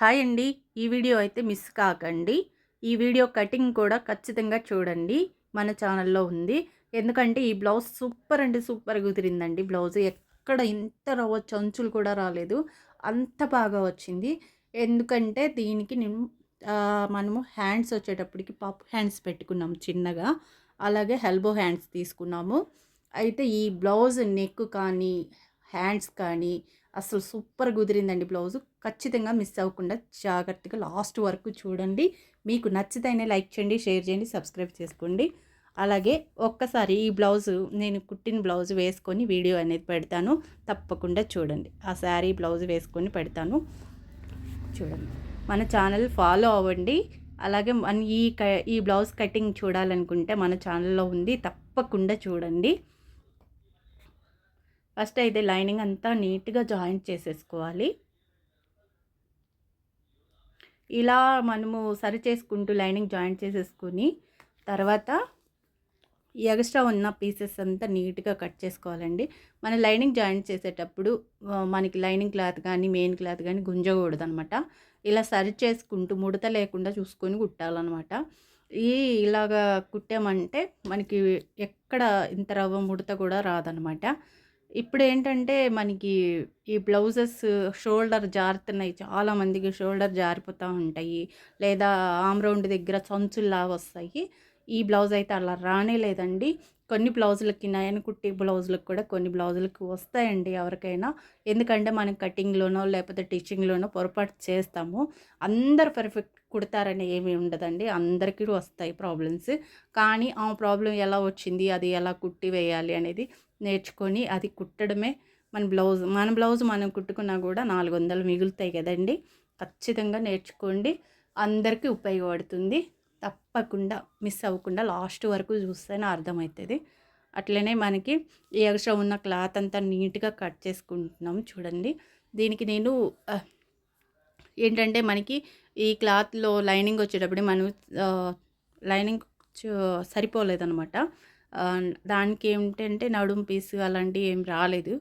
Hi అండి. ఈ video అయితే మిస్ కాకండి. ఈ వీడియో కటింగ్ కూడా ఖచ్చితంగా చూడండి. మన ఛానల్లో ఉంది. ఎందుకంటే ఈ బ్లౌజ్ సూపర్ అంటే సూపర్ కుదిరిందండి. బ్లౌజ్ ఎక్కడ ఇంత రవ్వ చంచులు కూడా రాలేదు. అంత బాగా వచ్చింది. ఎందుకంటే దీనికి నేను మనము హ్యాండ్స్ వచ్చేటప్పటికి పప్ హ్యాండ్స్ పెట్టుకున్నాము చిన్నగా. అలాగే హెల్బో హ్యాండ్స్ తీసుకున్నాము. అయితే ఈ బ్లౌజ్ నెక్ కానీ హ్యాండ్స్ కానీ అసలు సూపర్ కుదిరిందండి బ్లౌజ్. ఖచ్చితంగా మిస్ అవ్వకుండా జాగ్రత్తగా లాస్ట్ వరకు చూడండి. మీకు నచ్చితేనే లైక్ చేయండి షేర్ చేయండి సబ్స్క్రైబ్ చేసుకోండి. అలాగే ఒక్కసారి ఈ బ్లౌజ్ నేను కుట్టిన బ్లౌజ్ వేసుకొని వీడియో అనేది పెడతాను. తప్పకుండా చూడండి. ఆ శారీ బ్లౌజ్ వేసుకొని పెడతాను. చూడండి. మన ఛానల్ ఫాలో అవ్వండి. అలాగే మన ఈ క ఈ బ్లౌజ్ కటింగ్ చూడాలనుకుంటే మన ఛానల్లో ఉంది. తప్పకుండా చూడండి. ఫస్ట్ అయితే లైనింగ్ అంతా నీట్గా జాయింట్ చేసేసుకోవాలి. ఇలా మనము సరి చేసుకుంటూ లైనింగ్ జాయింట్ చేసేసుకుని తర్వాత ఎక్స్ట్రా ఉన్న పీసెస్ అంతా నీట్గా కట్ చేసుకోవాలండి. మన లైనింగ్ జాయింట్ చేసేటప్పుడు మనకి లైనింగ్ క్లాత్ కానీ మెయిన్ క్లాత్ కానీ గుంజకూడదు అనమాట ఇలా సరి చేసుకుంటూ ముడత లేకుండా చూసుకొని కుట్టాలన్నమాట ఈ ఇలాగా కుట్టామంటే మనకి ఎక్కడ ఇంత రవ్వ ముడత కూడా రాదనమాట. ఇప్పుడు ఏంటంటే మనకి ఈ బ్లౌజెస్ షోల్డర్ జారుతున్నాయి. చాలామందికి షోల్డర్ జారిపోతూ ఉంటాయి. లేదా ఆమ్ రౌండ్ దగ్గర సంచుల్లాగా వస్తాయి. ఈ బ్లౌజ్ అయితే అలా రానే లేదండి. కొన్ని బ్లౌజులకి నయన కుట్టి బ్లౌజులకు కూడా కొన్ని బ్లౌజులకు వస్తాయండి ఎవరికైనా. ఎందుకంటే మనం కటింగ్లోనో లేకపోతే టీచింగ్లోనో పొరపాటు చేస్తాము. అందరు పర్ఫెక్ట్ కుడతారని ఏమీ ఉండదండి. అందరికీ వస్తాయి ప్రాబ్లమ్స్. కానీ ఆ ప్రాబ్లం ఎలా వచ్చింది? అది ఎలా కుట్టి వేయాలి అనేది నేర్చుకొని అది కుట్టడమే మన బ్లౌజ్ మన బ్లౌజ్ మనం కుట్టుకున్నా కూడా నాలుగు వందలు మిగులుతాయి కదండి. ఖచ్చితంగా నేర్చుకోండి. అందరికీ ఉపయోగపడుతుంది. తప్పకుండా మిస్ అవ్వకుండా లాస్ట్ వరకు చూస్తేనే అర్థమవుతుంది. అట్లనే మనకి ఈ ఎక్స్ట్రా ఉన్న క్లాత్ అంతా నీట్గా కట్ చేసుకుంటున్నాం చూడండి. దీనికి నేను ఏంటంటే మనకి ఈ క్లాత్లో లైనింగ్ వచ్చేటప్పుడు మనం లైనింగ్ సరిపోలేదనమాట. దానికి ఏమిటంటే నడుం పీస్ అలాంటివి ఏం రాలేదు.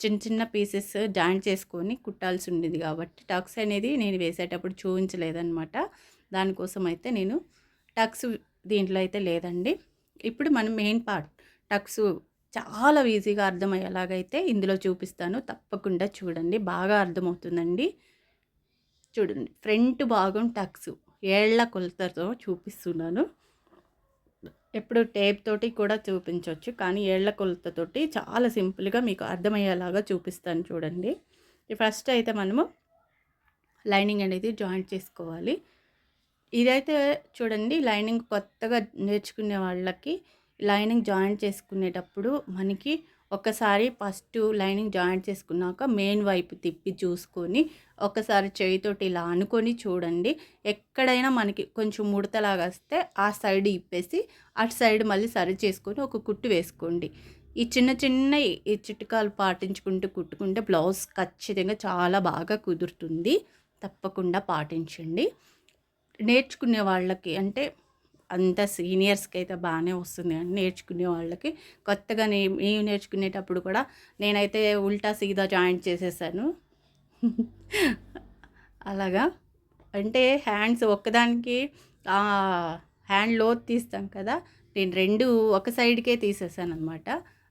చిన్న చిన్న పీసెస్ జాయింట్ చేసుకొని కుట్టాల్సి ఉండేది కాబట్టి టక్స్ అనేది నేను వేసేటప్పుడు చూపించలేదన్నమాట దానికోసం అయితే నేను టక్స్ దీంట్లో అయితే లేదండి. ఇప్పుడు మనం మెయిన్ పార్ట్ టక్స్ చాలా ఈజీగా అర్థమయ్యేలాగైతే ఇందులో చూపిస్తాను. తప్పకుండా చూడండి బాగా అర్థమవుతుందండి. చూడండి ఫ్రంట్ భాగం టక్స్ ఏళ్ళ కొలతతో చూపిస్తున్నాను. ఎప్పుడు టేప్ తోటి కూడా చూపించవచ్చు కానీ ఏళ్ళ కొలతతోటి చాలా సింపుల్గా మీకు అర్థమయ్యేలాగా చూపిస్తాను చూడండి. ఫస్ట్ అయితే మనము లైనింగ్ అనేది జాయింట్ చేసుకోవాలి. ఇదైతే చూడండి లైనింగ్ కొత్తగా నేర్చుకునే వాళ్ళకి లైనింగ్ జాయింట్ చేసుకునేటప్పుడు మనకి ఒకసారి ఫస్ట్ లైనింగ్ జాయింట్ చేసుకున్నాక మెయిన్ వైపు తిప్పి చూసుకొని ఒకసారి చేయితోటి ఇలా అనుకొని చూడండి. ఎక్కడైనా మనకి కొంచెం ముడతలాగా వస్తే ఆ సైడ్ ఇప్పేసి అటు సైడ్ మళ్ళీ సరి చేసుకొని ఒక కుట్టు వేసుకోండి. ఈ చిన్న చిన్న ఈ చిట్కాలు పాటించుకుంటూ కుట్టుకుంటే బ్లౌజ్ ఖచ్చితంగా చాలా బాగా కుదురుతుంది. తప్పకుండా పాటించండి. నేర్చుకునే వాళ్ళకి అంటే అంత సీనియర్స్కి అయితే బాగానే వస్తుంది కానీ నేర్చుకునే వాళ్ళకి. కొత్తగా నే మేము నేర్చుకునేటప్పుడు కూడా నేనైతే ఉల్టా సీదా జాయింట్ చేసేసాను. అలాగా? అంటే హ్యాండ్స్ ఒక్కదానికి హ్యాండ్ లోత్ తీస్తాం కదా నేను రెండు ఒక సైడ్కే తీసేసాను అనమాట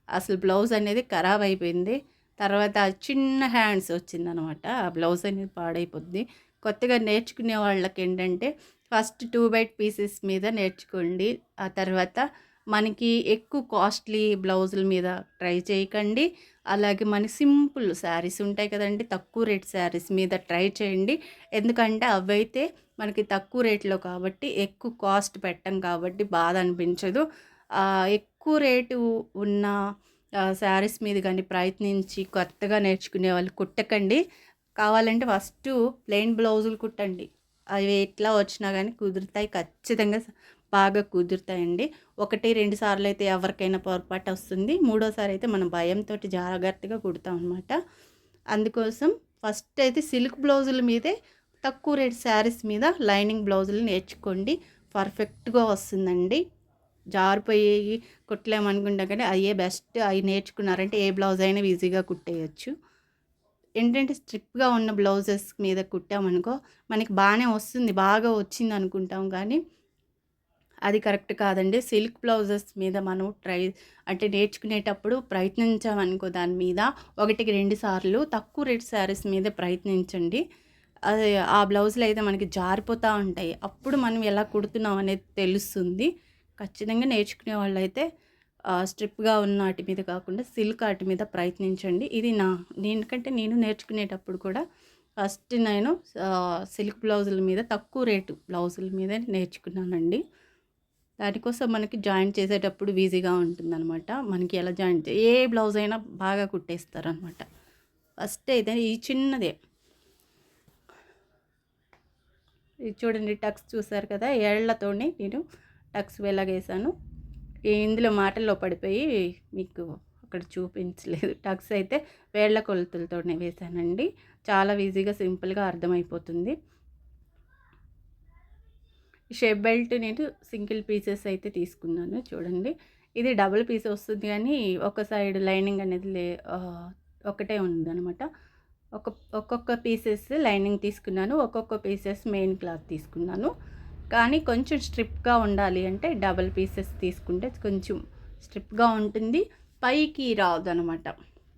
అసలు బ్లౌజ్ అనేది ఖరాబ్ అయిపోయింది. తర్వాత చిన్న హ్యాండ్స్ వచ్చిందనమాట ఆ బ్లౌజ్ అనేది పాడైపోద్ది. కొత్తగా నేర్చుకునే వాళ్ళకి ఏంటంటే ఫస్ట్ టూ బైట్ పీసెస్ మీద నేర్చుకోండి. ఆ తర్వాత మనకి ఎక్కువ కాస్ట్లీ బ్లౌజుల మీద ట్రై చేయకండి. అలాగే మన సింపుల్ శారీస్ ఉంటాయి కదండి తక్కువ రేట్ శారీస్ మీద ట్రై చేయండి. ఎందుకంటే అవైతే మనకి తక్కువ రేట్లో కాబట్టి ఎక్కువ కాస్ట్ పెట్టం కాబట్టి బాధ అనిపించదు. ఎక్కువ రేటు ఉన్న శారీస్ మీద కానీ ప్రయత్నించి కొత్తగా నేర్చుకునే వాళ్ళు కుట్టకండి. కావాలంటే ఫస్ట్ ప్లెయిన్ బ్లౌజులు కుట్టండి. అవి ఎట్లా వచ్చినా కానీ కుదురుతాయి ఖచ్చితంగా బాగా కుదురుతాయండి. ఒకటి రెండు సార్లు అయితే ఎవరికైనా పొరపాటు వస్తుంది. మూడోసారి అయితే మనం భయంతో జాగ్రత్తగా కుడతాం అనమాట అందుకోసం ఫస్ట్ అయితే సిల్క్ బ్లౌజుల మీదే తక్కువ రేట్ శారీస్ మీద లైనింగ్ బ్లౌజులు నేర్చుకోండి. పర్ఫెక్ట్గా వస్తుందండి. జారిపోయి కుట్టలేమనుకుంటా కానీ అయ్యే బెస్ట్ అవి నేర్చుకున్నారంటే ఏ బ్లౌజ్ అయినా ఈజీగా కుట్టేయచ్చు. ఏంటంటే స్ట్రిప్గా ఉన్న బ్లౌజెస్ మీద కుట్టామనుకో మనకి బాగానే వస్తుంది బాగా వచ్చింది అనుకుంటాం కానీ అది కరెక్ట్ కాదండి. సిల్క్ బ్లౌజెస్ మీద మనం ట్రై అంటే నేర్చుకునేటప్పుడు ప్రయత్నించామనుకో దాని మీద ఒకటికి రెండు సార్లు తక్కువ రేట్ శారీస్ మీద ప్రయత్నించండి. అది ఆ బ్లౌజులు అయితే మనకి జారిపోతూ ఉంటాయి. అప్పుడు మనం ఎలా కుడుతున్నాం అనేది తెలుస్తుంది. ఖచ్చితంగా నేర్చుకునే వాళ్ళు అయితే స్ట్రిప్గా ఉన్న వాటి మీద కాకుండా సిల్క్ వాటి మీద ప్రయత్నించండి. ఇది నా ఎందుకంటే నేను నేర్చుకునేటప్పుడు కూడా ఫస్ట్ నేను సిల్క్ బ్లౌజుల మీద తక్కువ రేటు బ్లౌజుల మీద నేర్చుకున్నానండి. దానికోసం మనకి జాయింట్ చేసేటప్పుడు ఈజీగా ఉంటుందన్నమాట. మనకి ఎలా జాయింట్ ఏ బ్లౌజ్ అయినా బాగా కుట్టేస్తారనమాట ఫస్ట్ అయితే ఈ చిన్నదే. ఇది చూడండి టక్స్ చూసారు కదా ఏళ్ళతోనే నేను టక్స్ వేలాగేసాను. ఇందులో మాటల్లో పడిపోయి మీకు అక్కడ చూపించలేదు. టక్స్ అయితే వేళ్ళ కొలతలతోనే వేసానండి చాలా ఈజీగా సింపుల్గా అర్థమైపోతుంది. షేప్ బెల్ట్ నేను సింగిల్ పీసెస్ అయితే తీసుకున్నాను చూడండి. ఇది డబుల్ పీస్ వస్తుంది కానీ ఒక సైడ్ లైనింగ్ అనేది లే ఒకటే ఉందనమాట ఒక ఒక్కొక్క పీసెస్ లైనింగ్ తీసుకున్నాను ఒక్కొక్క పీసెస్ మెయిన్ క్లాత్ తీసుకున్నాను. కానీ కొంచెం స్ట్రిప్గా ఉండాలి అంటే డబల్ పీసెస్ తీసుకుంటే కొంచెం స్ట్రిప్గా ఉంటుంది. పైకి రాదు అనమాట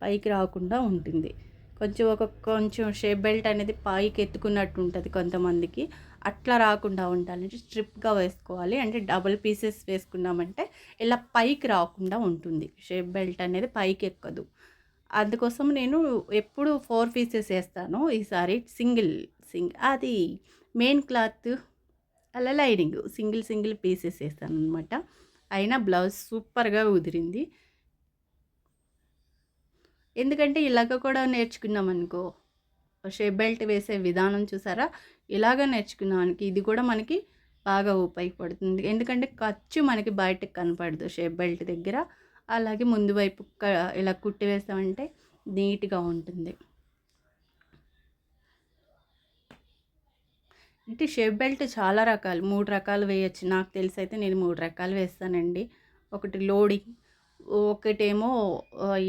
పైకి రాకుండా ఉంటుంది. కొంచెం ఒక కొంచెం షేప్ బెల్ట్ అనేది పైకి ఎత్తుకున్నట్టు ఉంటుంది కొంతమందికి. అట్లా రాకుండా ఉండాలంటే స్ట్రిప్గా వేసుకోవాలి. అంటే డబుల్ పీసెస్ వేసుకున్నామంటే ఇలా పైకి రాకుండా ఉంటుంది. షేప్ బెల్ట్ అనేది పైకి ఎక్కదు. అందుకోసం నేను ఎప్పుడు ఫోర్ పీసెస్ వేస్తాను. ఈసారి సింగిల్ సింగిల్ అది మెయిన్ క్లాత్ అలా లైనింగ్ సింగిల్ సింగిల్ పీసెస్ వేస్తాను అనమాట అయినా బ్లౌజ్ సూపర్గా కుదిరింది ఎందుకంటే ఇలాగ కూడా నేర్చుకున్నాం అనుకో షేప్ బెల్ట్ వేసే విధానం చూసారా? ఇలాగ నేర్చుకున్నానికి ఇది కూడా మనకి బాగా ఉపయోగపడుతుంది. ఎందుకంటే ఖర్చు మనకి బయటకు కనపడదు షేప్ బెల్ట్ దగ్గర. అలాగే ముందు వైపు ఇలా కుట్టి వేస్తామంటే నీట్గా ఉంటుంది. అంటే షేప్ బెల్ట్ చాలా రకాలు మూడు రకాలు వేయచ్చు. నాకు తెలిసి అయితే నేను మూడు రకాలు వేస్తానండి. ఒకటి లోడింగ్ ఒకటేమో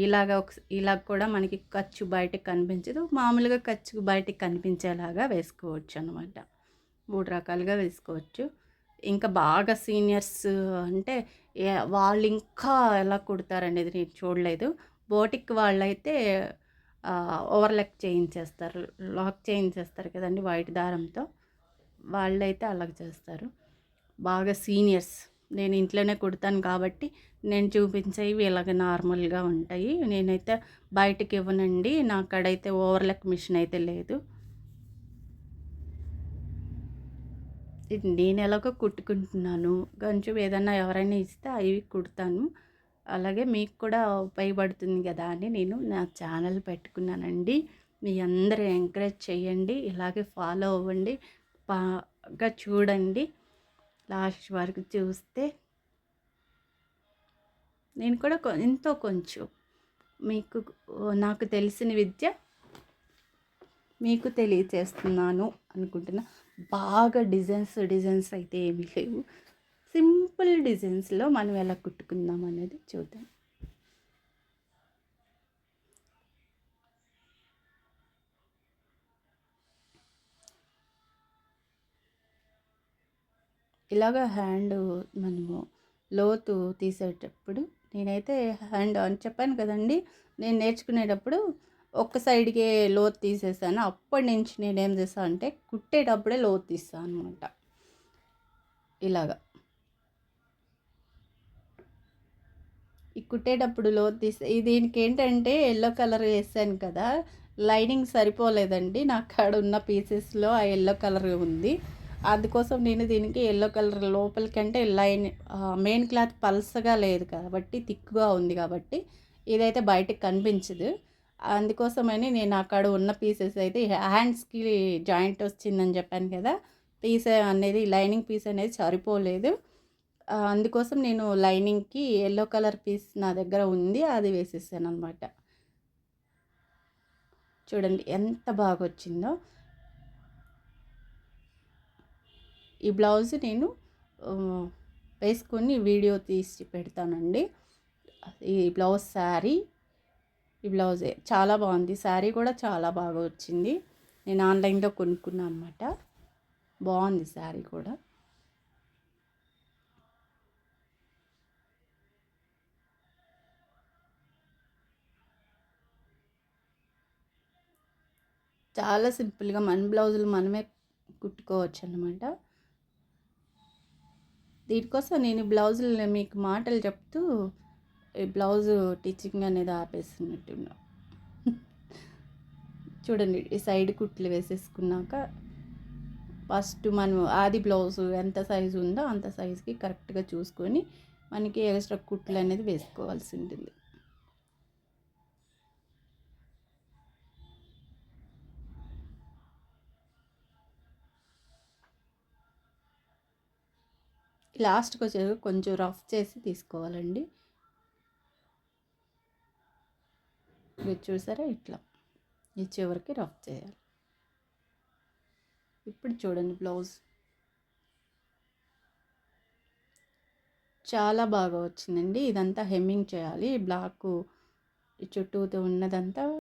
ఇలాగ ఒక ఇలాగ కూడా మనకి ఖర్చు బయటకు కనిపించదు. మామూలుగా ఖర్చు బయటకు కనిపించేలాగా వేసుకోవచ్చు అనమాట మూడు రకాలుగా వేసుకోవచ్చు. ఇంకా బాగా సీనియర్స్ అంటే వాళ్ళు ఇంకా ఎలా కుడతారనేది నేను చూడలేదు. బోటిక్ వాళ్ళైతే ఓవర్లెక్ చేయించేస్తారు. లాక్ చేయించేస్తారు కదండి వైట్ దారంతో. వాళ్ళైతే అలాగ చేస్తారు. బాగా సీనియర్స్. నేను ఇంట్లోనే కుడతాను కాబట్టి నేను చూపించేవి ఇలాగ నార్మల్గా ఉంటాయి. నేనైతే బయటకి ఇవ్వనండి. నా కాడైతే ఓవర్లక్ మిషన్ అయితే లేదు. నేను ఎలాగో కుట్టుకుంటున్నాను. కొంచెం ఏదన్నా ఎవరైనా ఇస్తే అవి కుడతాను. అలాగే మీకు కూడా ఉపయోగపడుతుంది కదా అని నేను నా ఛానల్ పెట్టుకున్నానండి. మీ అందరూ ఎంకరేజ్ చేయండి. ఇలాగే ఫాలో అవ్వండి. బాగా చూడండి. లాస్ట్ వరకు చూస్తే నేను కూడా ఎంతో కొంచెం మీకు నాకు తెలిసిన విద్య మీకు తెలియచేస్తున్నాను అనుకుంటున్నా. బాగా డిజైన్స్ డిజైన్స్ అయితే ఏమీ లేవు. సింపుల్ డిజైన్స్లో మనం ఎలా కుట్టుకుందాం అనేది చూద్దాం. ఇలాగ హ్యాండ్ మనము లోతు తీసేటప్పుడు నేనైతే హ్యాండ్ అని చెప్పాను కదండి. నేను నేర్చుకునేటప్పుడు ఒక్క సైడ్కే లోతు తీసేసాను. అప్పటి నుంచి నేనేం చేస్తాను అంటే కుట్టేటప్పుడే లోతు తీస్తాను అనమాట ఇలాగా. ఈ కుట్టేటప్పుడు లోతు తీస్తే దీనికి ఏంటంటే ఎల్లో కలర్ వేసాను కదా. లైనింగ్ సరిపోలేదండి. నాకు కాడ ఉన్న పీసెస్లో ఆ ఎల్లో కలర్ ఉంది. అందుకోసం నేను దీనికి ఎల్లో కలర్ లోపలికంటే లైన్ మెయిన్ క్లాత్ పల్సగా లేదు కాబట్టి థిక్గా ఉంది కాబట్టి ఇదైతే బయటకు కనిపించదు. అందుకోసమని నేను అక్కడ ఉన్న పీసెస్ అయితే హ్యాండ్స్కి జాయింట్ వచ్చిందని చెప్పాను కదా పీస్ అనేది లైనింగ్ పీస్ అనేది సరిపోలేదు. అందుకోసం నేను లైనింగ్కి ఎల్లో కలర్ పీస్ నా దగ్గర ఉంది అది వేసేసాను అనమాట చూడండి ఎంత బాగా వచ్చిందో ఈ బ్లౌజ్ నేను వేసుకొని వీడియో తీసి పెడతానండి. ఈ బ్లౌజ్ శారీ ఈ బ్లౌజే. చాలా బాగుంది. శారీ కూడా చాలా బాగా వచ్చింది. నేను ఆన్లైన్లో కొనుక్కున్నాను అనమాట బాగుంది శారీ కూడా. చాలా సింపుల్గా మన బ్లౌజులు మనమే కుట్టుకోవచ్చు అన్నమాట దీనికోసం నేను బ్లౌజులు మీకు మాటలు చెప్తూ ఈ బ్లౌజ్ టీచింగ్ అనేది ఆపేస్తున్నట్టున్నా. చూడండి ఈ సైడ్ కుట్లు వేసేసుకున్నాక ఫస్ట్ మనం ఆది బ్లౌజ్ ఎంత సైజు ఉందో అంత సైజుకి కరెక్ట్గా చూసుకొని మనకి ఎక్స్ట్రా కుట్లు అనేది వేసుకోవాల్సి ఉంటుంది. లాస్ట్కి వచ్చేసి కొంచెం రఫ్ చేసి తీసుకోవాలండి. మీరు చూసారా? ఇట్లా. ఈ చివరికి రఫ్ చేయాలి. ఇప్పుడు చూడండి బ్లౌజ్. చాలా బాగా వచ్చిందండి. ఇదంతా హెమ్మింగ్ చేయాలి. బ్లాక్ చుట్టూతో ఉన్నదంతా